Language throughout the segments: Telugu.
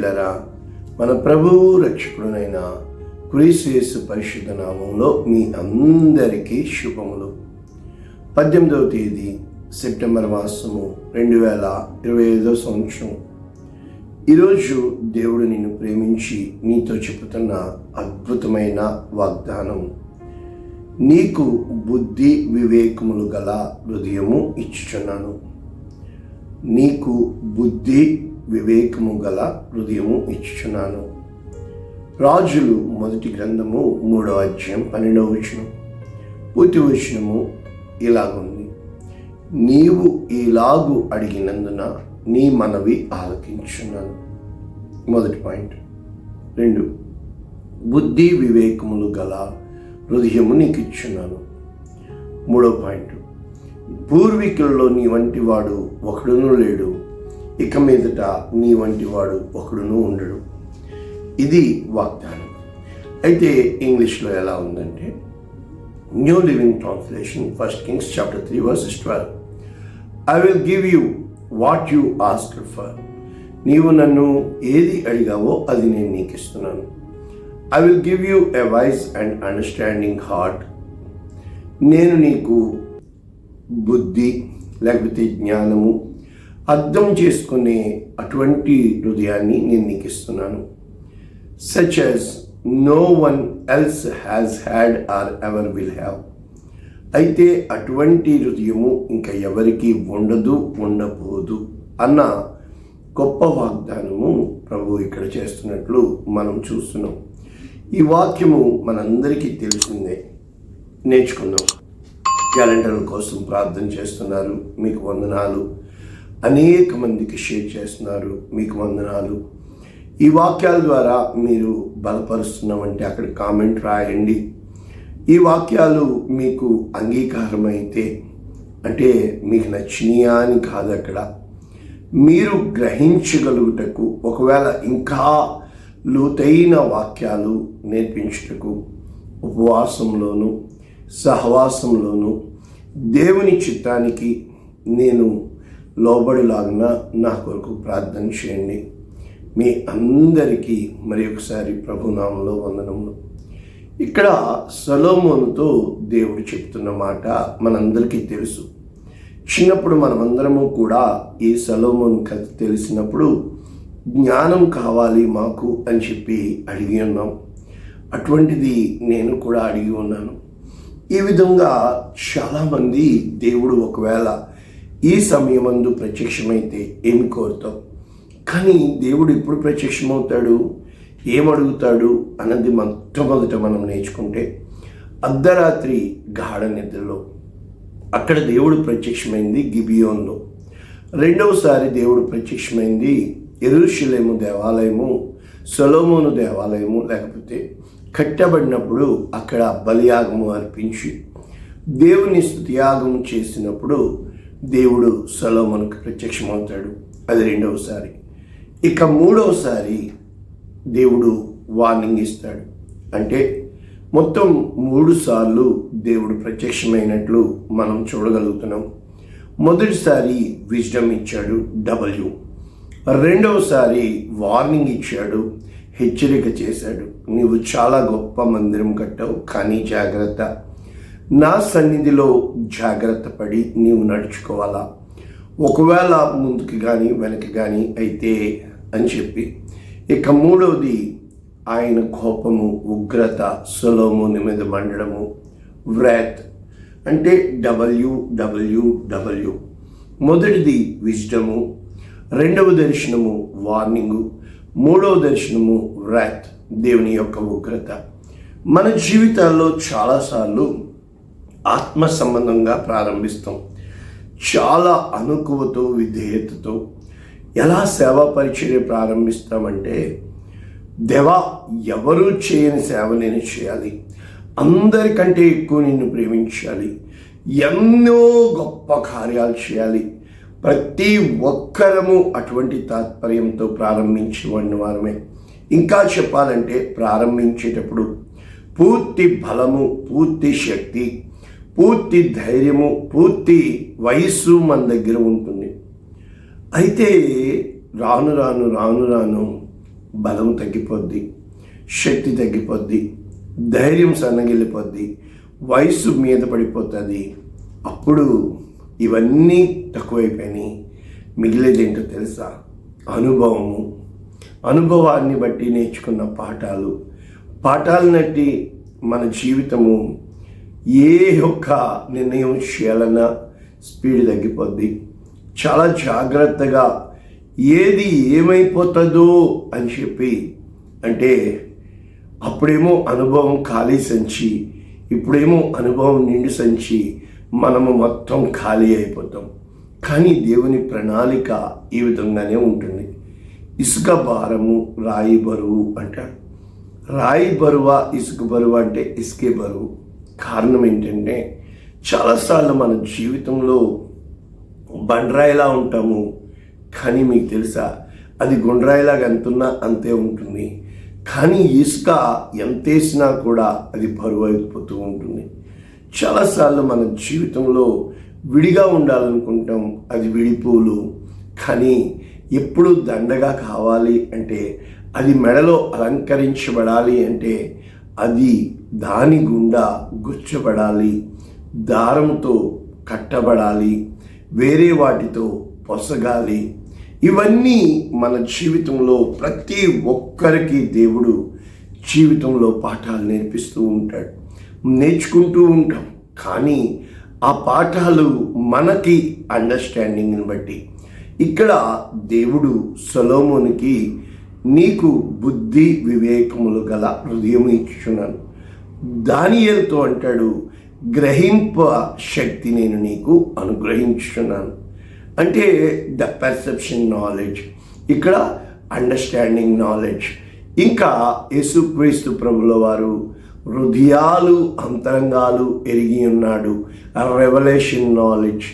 ప్రియులరా మన ప్రభువు రక్షకుడునైన క్రీసేసు పరిశుద్ధ నామంలో మీ అందరికీ శుభములు. పద్దెనిమిదవ తేదీ సెప్టెంబర్ మాసము రెండు వేల ఇరవై ఐదవ సంవత్సరం. ఈరోజు దేవుడు నిన్ను ప్రేమించి నీతో చెబుతున్న అద్భుతమైన వాగ్దానం. నీకు బుద్ధి వివేకములు గల హృదయము ఇచ్చుచున్నాను. నీకు బుద్ధి వివేకము గల హృదయము ఇచ్చుచున్నాను. రాజులు మొదటి గ్రంథము మూడవ అధ్యాయం పన్నెండవ వచనం. పూర్తి వచనము ఇలాగుంది. నీవు ఇలాగు అడిగినందున నీ మనవి ఆలకించున్నాను మొదటి పాయింట్. రెండు. బుద్ధి వివేకములు గల హృదయము నీకు ఇచ్చున్నాను మూడో పాయింట్. పూర్వీకుల్లో నీ వంటి వాడు ఒకడునూ లేడు. ఇక మీదట నీ వంటి వాడు ఒకడును ఉండడు. ఇది వాగ్దానం. అయితే ఇంగ్లీష్లో ఎలా ఉందంటే New Living Translation First Kings chapter three verses twelve I will give you what you ask for నీవు నన్ను ఏది అడిగావో అది నేను నీకు ఇస్తున్నాను I will give you a wise and understanding heart నేను నీకు బుద్ధి లేకపోతే జ్ఞానము అర్థం చేసుకునే అటువంటి హృదయాన్ని నేను నీకు ఇస్తున్నాను. Such as no one else has had or ever will have అయితే అటువంటి హృదయము ఇంకా ఎవరికి ఉండదు ఉండబోదు అన్న గొప్ప వాగ్దానము ప్రభు ఇక్కడ చేస్తున్నట్లు మనం చూస్తున్నాం. ఈ వాక్యము మనందరికీ తెలిసిందే. నేర్చుకుందాం. క్యాలెండర్ల కోసం ప్రార్థన చేస్తున్నారు. మీకు వందనాలు. అనేక మందికి షేర్ చేస్తున్నారు. మీకు వందనాలు. ఈ వాక్యాల ద్వారా మీరు బలపరుస్తున్నామంటే అక్కడ కామెంట్ రాయండి. ఈ వాక్యాలు మీకు అంగీకారమైతే అంటే మీకు నచ్చినయా అని కాదు అక్కడ. మీరు గ్రహించగలుగుటకు ఒకవేళ ఇంకా లోతైన వాక్యాలు నేర్పించుటకు ఉపవాసంలోను సహవాసంలోను దేవుని చిత్తానికి నేను లోబడిలాగిన నా కొరకు ప్రార్థన చేయండి. మీ అందరికీ మరి ఒకసారి ప్రభునామంలో వందనములు. ఇక్కడ సలోమోనుతో దేవుడు చెప్తున్న మాట మనందరికీ తెలుసు. చిన్నప్పుడు మనమందరము కూడా ఈ సలోమోన్ కథ తెలిసినప్పుడు జ్ఞానం కావాలి మాకు అని చెప్పి అడిగి ఉన్నాం. అటువంటిది నేను కూడా అడిగి ఉన్నాను. ఈ విధంగా చాలామంది దేవుడు ఒకవేళ ఈ సమయమందు ప్రత్యక్షమైతే ఏమి కోరుతాం? కానీ దేవుడు ఎప్పుడు ప్రత్యక్షమవుతాడు? ఏమడుగుతాడు అన్నది మొట్టమొదట మనం నేర్చుకుంటే అర్ధరాత్రి గాఢ నిద్రలో అక్కడ దేవుడు ప్రత్యక్షమైంది గిబియోన్లో. రెండవసారి దేవుడు ప్రత్యక్షమైంది ఎరుషులేము దేవాలయము సొలోమోను దేవాలయము లేకపోతే కట్టబడినప్పుడు అక్కడ బలియాగము అర్పించి దేవుని స్థుతియాగము చేసినప్పుడు దేవుడు సలోమన్కు ప్రత్యక్షమవుతాడు. అది రెండవసారి. ఇక మూడవసారి దేవుడు వార్నింగ్ ఇస్తాడు. అంటే మొత్తం మూడు సార్లు దేవుడు ప్రత్యక్షమైనట్లు మనం చూడగలుగుతున్నాం. మొదటిసారి విజ్డమ్ ఇచ్చాడు డబ్ల్యూ రెండవసారి వార్నింగ్ ఇచ్చాడు. హెచ్చరిక చేశాడు. నీవు చాలా గొప్ప మందిరం కట్టావు కానీ జాగ్రత్త. నా సన్నిధిలో జాగ్రత్త పడి నీవు నడుచుకోవాలా? ఒకవేళ ముందుకు కానీ వెనక్కి కానీ అయితే అని చెప్పి. ఇక మూడవది ఆయన కోపము ఉగ్రత సులోముని మీద మండడము వ్రాత్ అంటే డబ్ల్యూ డబ్ల్యూ డబ్ల్యూ. మొదటిది విజ్డము రెండవ దర్శనము వార్నింగు మూడవ దర్శనము వ్రాత్ దేవుని యొక్క ఉగ్రత. మన జీవితాల్లో చాలాసార్లు ఆత్మ సంబంధంగా ప్రారంభిస్తాం. చాలా అనుకువతో విధేయతతో ఎలా సేవా పరిచర్య ప్రారంభిస్తామంటే దేవా ఎవరూ చేయని సేవ నేను చేయాలి. అందరికంటే ఎక్కువ నిన్ను ప్రేమించాలి. ఎన్నో గొప్ప కార్యాలు చేయాలి. ప్రతి ఒక్కరము అటువంటి తాత్పర్యంతో ప్రారంభించిన వారమే. ఇంకా చెప్పాలంటే ప్రారంభించేటప్పుడు పూర్తి బలము పూర్తి శక్తి పూర్తి ధైర్యము పూర్తి వయస్సు మన దగ్గర ఉంటుంది. అయితే రాను రాను రాను రాను బలం తగ్గిపోద్ది శక్తి తగ్గిపోద్ది ధైర్యం సన్నగిల్లిపోద్ది వయస్సు మీద పడిపోతుంది. అప్పుడు ఇవన్నీ తక్కువైపోయినాయి. మిగిలేది ఏంటో తెలుసా? అనుభవము. అనుభవాన్ని బట్టి నేర్చుకున్న పాఠాలు. పాఠాలను బట్టి మన జీవితము ఏ ఒక్క నిర్ణయం చేయాలన్నా స్పీడ్ తగ్గిపోద్ది. చాలా జాగ్రత్తగా ఏది ఏమైపోతుందో అని చెప్పి అంటే అప్పుడేమో అనుభవం ఖాళీ సంచి ఇప్పుడేమో అనుభవం నిండు సంచి మనము మొత్తం ఖాళీ అయిపోతాం. కానీ దేవుని ప్రణాళిక ఈ విధంగానే ఉంటుంది. ఇసుక భారము రాయి బరువు అంటాడు. రాయి బరువా ఇసుక బరువు అంటే ఇసుకే బరువు. కారణం ఏంటంటే చాలాసార్లు మన జీవితంలో బండరాయిలా ఉంటాము. కానీ మీకు తెలుసా అది గుండ్రాయిలాగా ఎంతున్నా అంతే ఉంటుంది. కానీ ఇసుక ఎంతేసినా కూడా అది బరువు అయిపోతూ ఉంటుంది. చాలాసార్లు మన జీవితంలో విడిగా ఉండాలనుకుంటాం అది విడిపోలు. కానీ ఎప్పుడు దండగా కావాలి అంటే అది మెడలో అలంకరించబడాలి అంటే అది దాని గుండా గుచ్చబడాలి దారంతో కట్టబడాలి వేరే వాటితో పొసగాలి. ఇవన్నీ మన జీవితంలో ప్రతి ఒక్కరికి దేవుడు జీవితంలో పాఠాలు నేర్పిస్తూ ఉంటాడు. నేర్చుకుంటూ ఉంటాం కానీ ఆ పాఠాలు మనకి అండర్స్టాండింగ్ని బట్టి. ఇక్కడ దేవుడు సొలోమోనికి నీకు బుద్ధి వివేకములు గల హృదయం ఇచ్చున్నాను దానియల్తో అంటాడు గ్రహింప శక్తి నేను నీకు అనుగ్రహించున్నాను అంటే ద పర్సెప్షన్ నాలెడ్జ్ ఇక్కడ అండర్స్టాండింగ్ నాలెడ్జ్. ఇంకా యేసుక్రీస్తు ప్రభుల వారు హృదయాలు అంతరంగాలు ఎరిగి ఉన్నాడు. రెవల్యూషన్ నాలెడ్జ్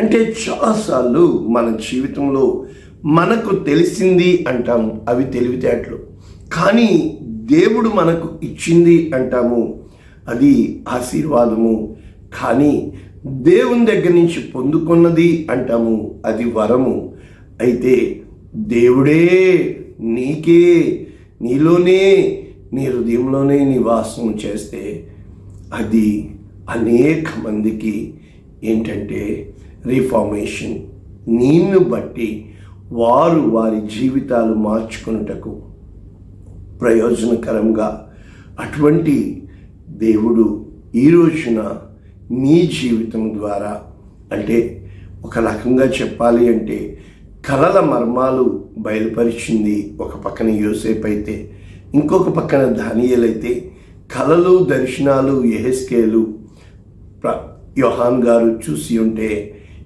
అంటే చాలాసార్లు మన జీవితంలో మనకు తెలిసింది అంటాం అవి తెలివితేటలు. కానీ దేవుడు మనకు ఇచ్చింది అంటాము. అది ఆశీర్వాదము. కానీ దేవుని దగ్గర నుంచి పొందుకున్నది అంటాము. అది వరము. అయితే దేవుడే నీకే నీలోనే నీ హృదయంలోనే నివాసం చేస్తే అది అనేక మందికి ఏంటంటే రిఫార్మేషన్. నిన్ను బట్టి వారు వారి జీవితాలు మార్చుకున్నటకు ప్రయోజనకరంగా. అటువంటి దేవుడు ఈ రోజున నీ జీవితం ద్వారా అంటే ఒక రకంగా చెప్పాలి అంటే కలల మర్మాలు బయలుపరిచింది ఒక పక్కన యోసేపు అయితే ఇంకొక పక్కన దానియలైతే కలలు దర్శనాలు ఎహెస్కేలు ప్ర యోహాన్ గారు చూసి ఉంటే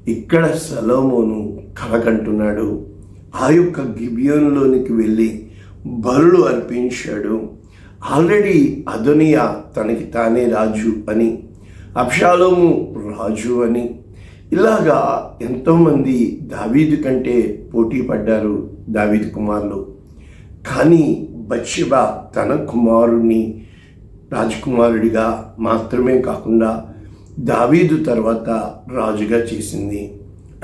ఇక్కడ సలోమోను కలకంటున్నాడు ఆ యొక్క గిబియోన్లోనికి వెళ్ళి బరులు అర్పించాడు. ఆల్రెడీ అదొనియా తనకి తానే రాజు అని అబ్షాలోము రాజు అని. ఇలాగా ఎంతోమంది దావీదు కంటే పోటీ పడ్డారు దావీదు కుమారులు. కానీ బత్షెబ తన కుమారుణ్ణి రాజకుమారుడిగా మాత్రమే కాకుండా దావీదు తర్వాత రాజుగా చేసింది.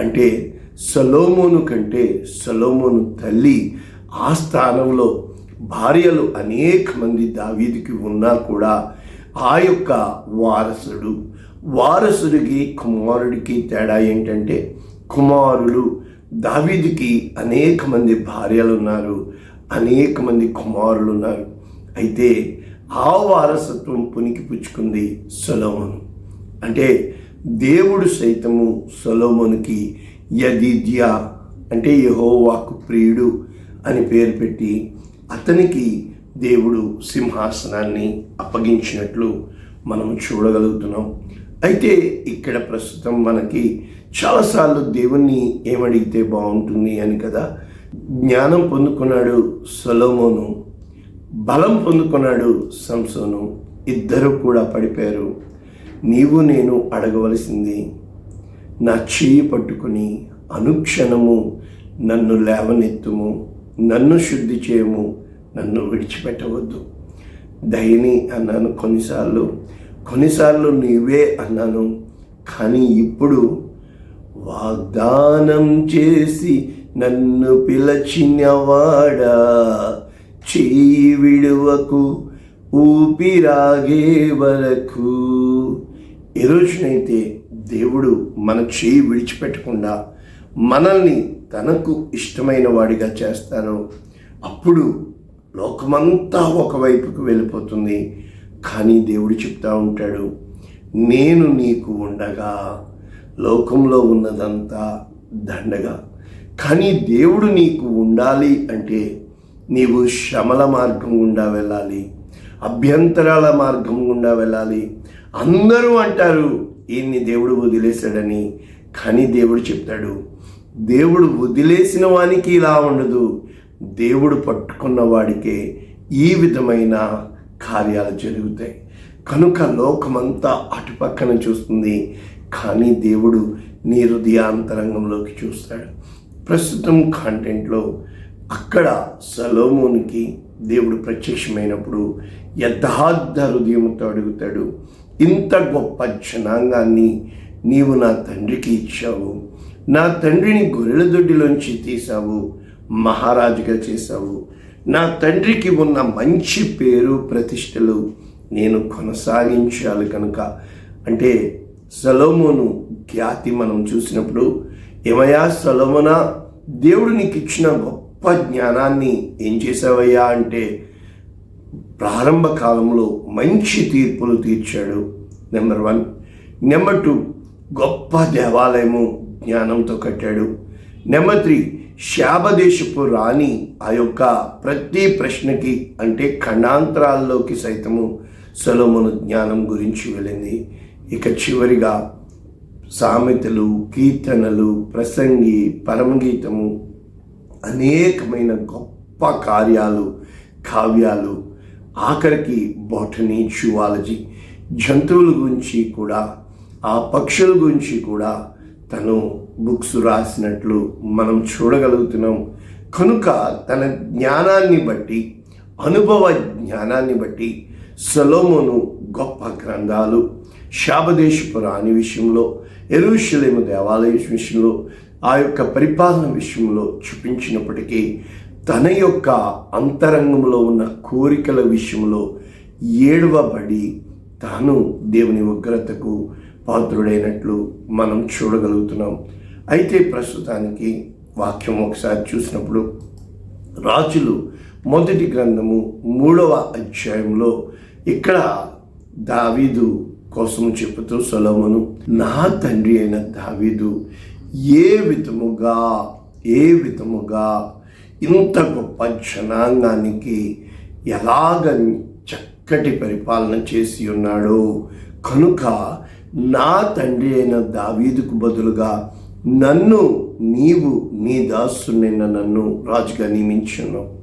అంటే సలోమోను కంటే సలోమోను తల్లి ఆ స్థానంలో భార్యలు అనేక మంది దావీదికి ఉన్నా కూడా ఆ యొక్క వారసుడు వారసుడికి కుమారుడికి తేడా ఏంటంటే కుమారులు దావీదికి అనేక మంది భార్యలు ఉన్నారు అనేక మంది కుమారులు ఉన్నారు అయితే ఆ వారసత్వం పునికి పుచ్చుకుంది సొలోమోను. అంటే దేవుడు సైతము సొలోమోనికి యదిద్య అంటే యహోవాకు ప్రియుడు అని పేరు పెట్టి అతనికి దేవుడు సింహాసనాన్ని అప్పగించినట్లు మనం చూడగలుగుతున్నాం. అయితే ఇక్కడ ప్రస్తుతం మనకి చాలాసార్లు దేవుణ్ణి ఏమడిగితే బాగుంటుంది అని కదా? జ్ఞానం పొందుకున్నాడు సొలోమోను బలం పొందుకున్నాడు సంసోను ఇద్దరు కూడా పడిపోయారు. నీవు నేను అడగవలసింది నా చేయి పట్టుకుని అనుక్షణము నన్ను లేవనెత్తుము. నన్ను శుద్ధి చేయము నన్ను విడిచిపెట్టవద్దు. దయని అన్నాను కొన్నిసార్లు కొన్నిసార్లు నీవే అన్నాను కానీ ఇప్పుడు వాగ్దానం చేసి నన్ను పిలచినవాడా? చెయ్యి విడువకు ఊపిరాగే వరకు. ఏ రోజునైతే దేవుడు మన చేయి విడిచిపెట్టకుండా మనల్ని తనకు ఇష్టమైన వాడిగా చేస్తారో అప్పుడు లోకమంతా ఒకవైపుకు వెళ్ళిపోతుంది. కానీ దేవుడు చెప్తా ఉంటాడు నేను నీకు ఉండగా లోకంలో ఉన్నదంతా దండగా. కానీ దేవుడు నీకు ఉండాలి అంటే నీవు శ్రమల మార్గం గుండా వెళ్ళాలి అభ్యంతరాల మార్గం గుండా వెళ్ళాలి. అందరూ అంటారు ఈయన్ని దేవుడు వదిలేశాడని. కానీ దేవుడు చెప్తాడు దేవుడు వదిలేసిన వానికి ఇలా ఉండదు. దేవుడు పట్టుకున్న వాడికే ఈ విధమైన కార్యాలు జరుగుతాయి. కనుక లోకమంతా అటుపక్కన చూస్తుంది. కానీ దేవుడు నీ హృదయాంతరంగంలోకి చూస్తాడు. ప్రస్తుతం కాంటెంట్లో అక్కడ సలోమోనికి దేవుడు ప్రత్యక్షమైనప్పుడు యథార్థ హృదయంతో అడుగుతాడు. ఇంత గొప్ప జనాంగాన్ని నీవు నా తండ్రికి ఇచ్చావు. నా తండ్రిని గొర్రెల దొడ్డిలోంచి తీసావు మహారాజుగా చేశావు. నా తండ్రికి ఉన్న మంచి పేరు ప్రతిష్టలు నేను కొనసాగించాలి కనుక. అంటే సలోమోను ఖ్యాతి మనం చూసినప్పుడు ఏమయ్యా సలోమోనా దేవుడు నీకు ఇచ్చిన గొప్ప జ్ఞానాన్ని ఏం చేసావయ్యా అంటే ప్రారంభ కాలంలో మంచి తీర్పులు తీర్చాడు. Number one. నెంబర్ టూ గొప్ప దేవాలయము జ్ఞానంతో కట్టాడు. నెంబర్ త్రీ శాపదేశపు రాణి ఆ యొక్క ప్రతి ప్రశ్నకి అంటే ఖండాంతరాల్లోకి సైతము సొలొమోను జ్ఞానం గురించి వెళ్ళింది. ఇక చివరిగా సామెతలు కీర్తనలు ప్రసంగి పరమగీతము అనేకమైన గొప్ప కార్యాలు కావ్యాలు ఆఖరికి బొటనీ జువాలజీ జంతువుల గురించి కూడా ఆ పక్షుల గురించి కూడా తను బుక్స్ రాసినట్లు మనం చూడగలుగుతున్నాం. కనుక తన జ్ఞానాన్ని బట్టి అనుభవ జ్ఞానాన్ని బట్టి సొలోమోను గొప్ప గ్రంథాలు శాబదేశపు రాణి విషయంలో ఎరుషలేము దేవాలయ విషయంలో ఆ యొక్క పరిపాలన విషయంలో చూపించినప్పటికీ తన యొక్క అంతరంగంలో ఉన్న కోరికల విషయంలో ఏడవబడి తాను దేవుని ఉగ్రతకు పాత్రుడైనట్లు మనం చూడగలుగుతున్నాం. అయితే ప్రస్తుతానికి వాక్యం ఒకసారి చూసినప్పుడు రాజులు మొదటి గ్రంథము మూడవ అధ్యాయంలో ఇక్కడ దావీదు కోసం చెబుతూ సొలమును నా తండ్రి అయిన దావీదు ఏ విధముగా ఏ విధముగా ఇంత గొప్ప జనాంగానికి ఎలాగ చక్కటి పరిపాలన చేసి ఉన్నాడో కనుక నా తండ్రి అయిన దావీదుకు బదులుగా నన్ను నీవు నీ దాసునైన నన్ను రాజుగా నియమించను.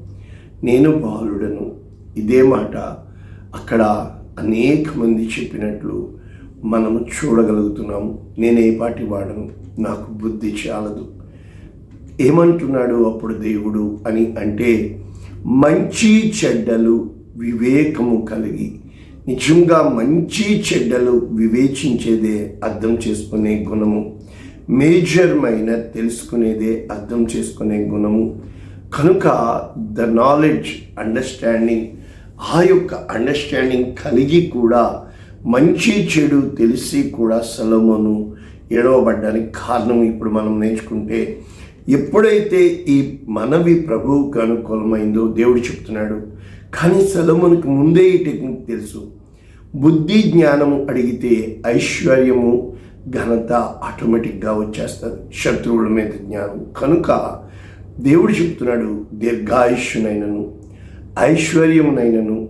నేను బాలుడను. ఇదే మాట అక్కడ అనేక మంది చెప్పినట్లు మనము చూడగలుగుతున్నాము నేను ఏ పాటి వాడను? నాకు బుద్ధి చాలదు. ఏమంటున్నాడు అప్పుడు దేవుడు అని అంటే మంచి చెడ్డలు వివేకము కలిగి నిజంగా మంచి చెడ్డలు వివేచించేదే అర్థం చేసుకునే గుణము. మేజర్మైన తెలుసుకునేదే అర్థం చేసుకునే గుణము. కనుక ద నాలెడ్జ్ అండర్స్టాండింగ్ ఆ యొక్క అండర్స్టాండింగ్ కలిగి కూడా మంచి చెడు తెలిసి కూడా సలమును ఎడవబడ్డానికి కారణం ఇప్పుడు మనం నేర్చుకుంటే ఎప్పుడైతే ఈ మనవి ప్రభువుకు అనుకూలమైందో దేవుడు చెప్తున్నాడు. కానీ సలమునికి ముందే ఈ టెక్నిక్ తెలుసు. బుద్ధి జ్ఞానము అడిగితే ఐశ్వర్యము ఘనత ఆటోమేటిక్గా వచ్చేస్తుంది. శత్రువుల మీద జ్ఞానం. కనుక దేవుడు చెప్తున్నాడు దీర్ఘాయుష్యునైనను ఐశ్వర్యమునైనను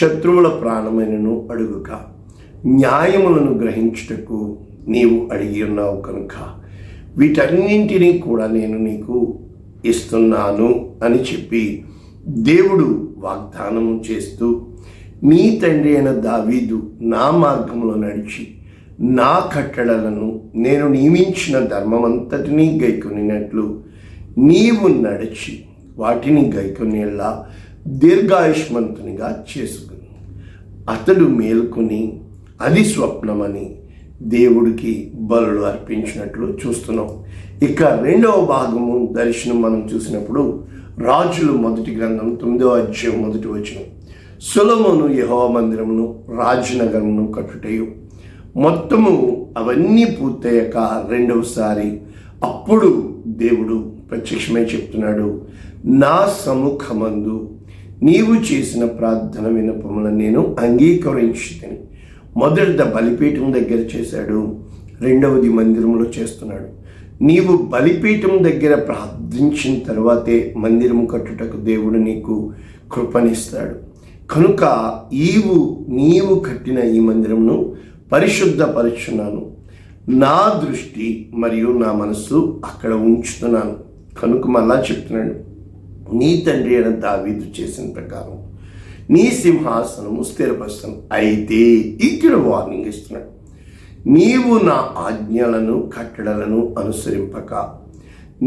శత్రువుల ప్రాణమైనను అడుగుక. న్యాయములను గ్రహించుటకు నీవు అడిగి ఉన్నావు కనుక వీటన్నింటినీ కూడా నేను నీకు ఇస్తున్నాను అని చెప్పి దేవుడు వాగ్దానం చేస్తూ మీ తండ్రి అయిన దావీదు నా మార్గంలో నడిచి నా కట్టడలను నేను నియమించిన ధర్మమంతటినీ గైకొనినట్లు నీవు నడిచి వాటిని గైకొనేలా దీర్ఘాయుష్మంతునిగా చేసుకుని. అతడు మేల్కొని అది స్వప్నమని దేవుడికి బలులు అర్పించినట్లు చూస్తున్నాం. ఇక రెండవ భాగము దర్శనం మనం చూసినప్పుడు రాజులు మొదటి గ్రంథం తొమ్మిదవ అధ్యాయం మొదటి వచనం. సులమును యహో మందిరమును రాజనగరమును కట్టుటయు. మొత్తము అవన్నీ పూర్తయ్యాక రెండవసారి అప్పుడు దేవుడు ప్రత్యక్షమై చెప్తున్నాడు నా సముఖమందు నీవు చేసిన ప్రార్థన వినపములను నేను అంగీకరించుతని మొదటిద బలిపీఠం దగ్గర చేశాడు రెండవది మందిరంలో చేస్తున్నాడు. నీవు బలిపీఠం దగ్గర ప్రార్థించిన తర్వాతే మందిరం కట్టుటకు దేవుడు నీకు కృపనిస్తాడు. కనుక ఈవు నీవు కట్టిన ఈ మందిరమును పరిశుద్ధపరుచున్నాను నా దృష్టి మరియు నా మనస్సు అక్కడ ఉంచుతున్నాను. కనుక మళ్ళా చెప్తున్నాడు నీ తండ్రి అయిన దావీదు చేసిన ప్రకారం నీ సింహాసనము స్థిరపరుస్తాను. అయితే ఇక్కడ వార్నింగ్ ఇస్తున్నాడు నీవు నా ఆజ్ఞలను కట్టడలను అనుసరింపక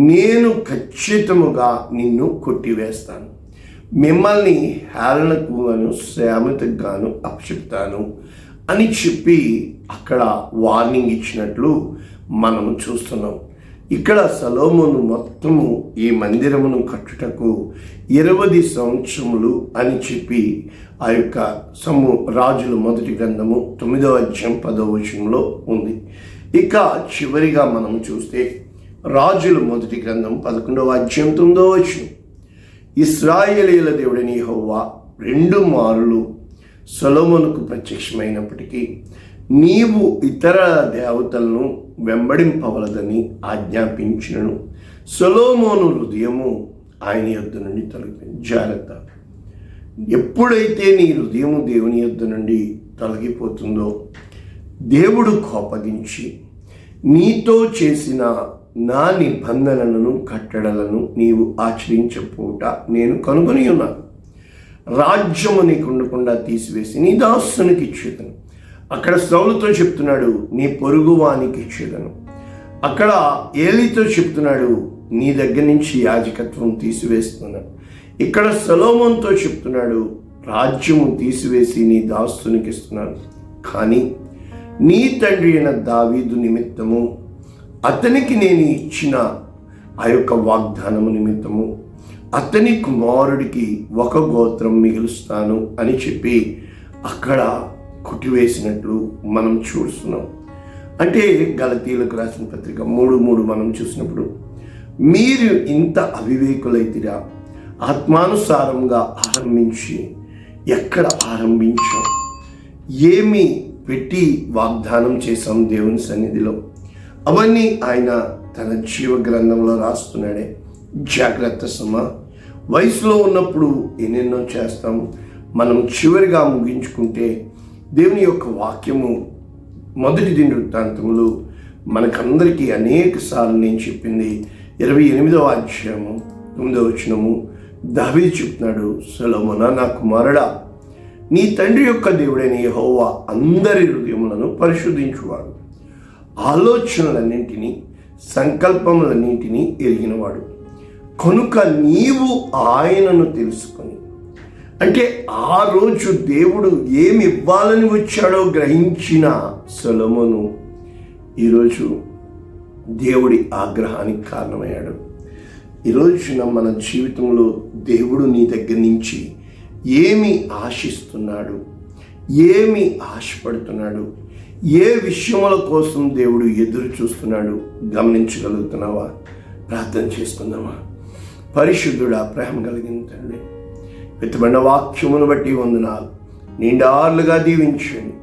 నేను ఖచ్చితముగా నిన్ను కొట్టివేస్తాను. మిమ్మల్ని హేళనకు గాను శ్రామితకు గాను అప్పచెప్తాను అని చెప్పి అక్కడ వార్నింగ్ ఇచ్చినట్లు మనము చూస్తున్నాం. ఇక్కడ సలోమును మొత్తము ఈ మందిరమును కట్టుటకు ఇరవై సంవత్సరములు అని చెప్పి ఆ యొక్క సము రాజుల మొదటి గ్రంథము తొమ్మిదవ అధ్యాయం పదవ వచనంలో ఉంది. ఇక చివరిగా మనం చూస్తే రాజుల మొదటి గ్రంథం పదకొండవ అధ్యాయం తొమ్మిదవ వచనం. ఇస్రాయేలీల దేవుడని హోవా రెండు మారులు సొలోమోనుకు ప్రత్యక్షమైనప్పటికీ నీవు ఇతర దేవతలను వెంబడింపవలదని ఆజ్ఞాపించినను. సొలోమోను హృదయము ఆయన యొద్ద నుండి తొలగిపోయింది జాగ్రత్త. ఎప్పుడైతే నీ హృదయము దేవుని యొద్ద నుండి తొలగిపోతుందో దేవుడు కోపగించి నీతో చేసిన నా నిబంధనలను కట్టడలను నీవు ఆచరించపోట నేను కనుగొని ఉన్నాను రాజ్యము నీకు ఉండకుండా తీసివేసి నీ దాసునికి ఇచ్చేదను. అక్కడ సౌలుతో చెప్తున్నాడు నీ పొరుగువానికి ఇచ్చేదను. అక్కడ ఏలితో చెప్తున్నాడు నీ దగ్గర నుంచి యాజకత్వం తీసివేస్తున్నాను ఇక్కడ సలోమంతో చెప్తున్నాడు రాజ్యము తీసివేసి నీ దాస్తునికి ఇస్తున్నాను. కానీ నీ తండ్రి అయిన దావీదు నిమిత్తము అతనికి నేను ఇచ్చిన ఆ యొక్క వాగ్దానము నిమిత్తము అతని కుమారుడికి ఒక గోత్రం మిగులుస్తాను అని చెప్పి అక్కడ కుట్టివేసినట్లు మనం చూస్తున్నాం. అంటే గలతీలకు రాసిన పత్రిక మూడు మూడు మనం చూసినప్పుడు మీరు ఇంత అవివేకులైతిరా ఆత్మానుసారంగా ఆరంభించి ఎక్కడ ఆరంభించాం? ఏమి పెట్టి వాగ్దానం చేశాం దేవుని సన్నిధిలో? అవన్నీ ఆయన తన జీవ గ్రంథంలో రాస్తున్నాడే. జాగ్రత్త సుమ. వయసులో ఉన్నప్పుడు ఎన్నెన్నో చేస్తాం. మనం చివరిగా ముగించుకుంటే దేవుని యొక్క వాక్యము మొదటి దిన వృత్తాంతములు మనకందరికీ అనేక సార్లు నేను చెప్పింది. ఇరవై ఎనిమిదవ అధ్యాయము తొమ్మిదవ వచనము. దావీ చెప్తున్నాడు సలోమన నా కుమారుడా నీ తండ్రి యొక్క దేవుడైన హోవా అందరి హృదయములను పరిశోధించువాడు ఆలోచనలన్నింటినీ సంకల్పములన్నింటినీ ఎరిగినవాడు. కనుక నీవు ఆయనను తెలుసుకొని అంటే ఆ రోజు దేవుడు ఏమి ఇవ్వాలని వచ్చాడో గ్రహించిన సొలమును ఈరోజు దేవుడి ఆగ్రహానికి కారణమయ్యాడు. ఈరోజున మన జీవితంలో దేవుడు నీ దగ్గర నుంచి ఏమి ఆశిస్తున్నాడు ఏమి ఆశపడుతున్నాడు ఏ విషయముల కోసం దేవుడు ఎదురు చూస్తున్నాడు? గమనించగలుగుతున్నావా? ప్రార్థన చేసుకుందామా? పరిశుద్ధుడా ప్రేమ కలిగిన తండ్రి వెతబడిన వాక్యమును బట్టి వందనాలు. నిండార్లుగా దీవించండి.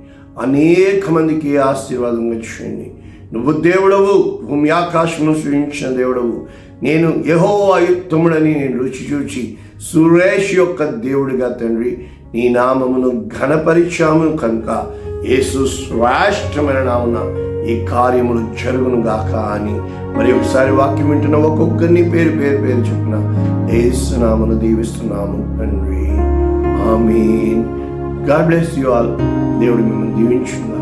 అనేక మందికి ఆశీర్వాదంగా చేయండి నువ్వు దేవుడవు భూమి ఆకాశమును సృజించిన దేవుడవు. నేను యహో ఆయుక్తముడని నేను రుచి చూచి సురేష్ యొక్క దేవుడిగా తండ్రి నీ నామమును ఘనపరిచాము కనుక యేసు శ్రేష్టమైన నామున ఈ కార్యములు జరుగును గాక అని మరి ఒకసారి వాక్యం వింటున్న ఒక్కొక్కరిని పేరు పేరు పేరు చెప్పిన ఏసునామను దీవిస్తున్నాము తండ్రి. ఆమె గాడ్ బ్లెస్ యు ఆల్. దేవుడు మిమ్మల్ని దీవించుగా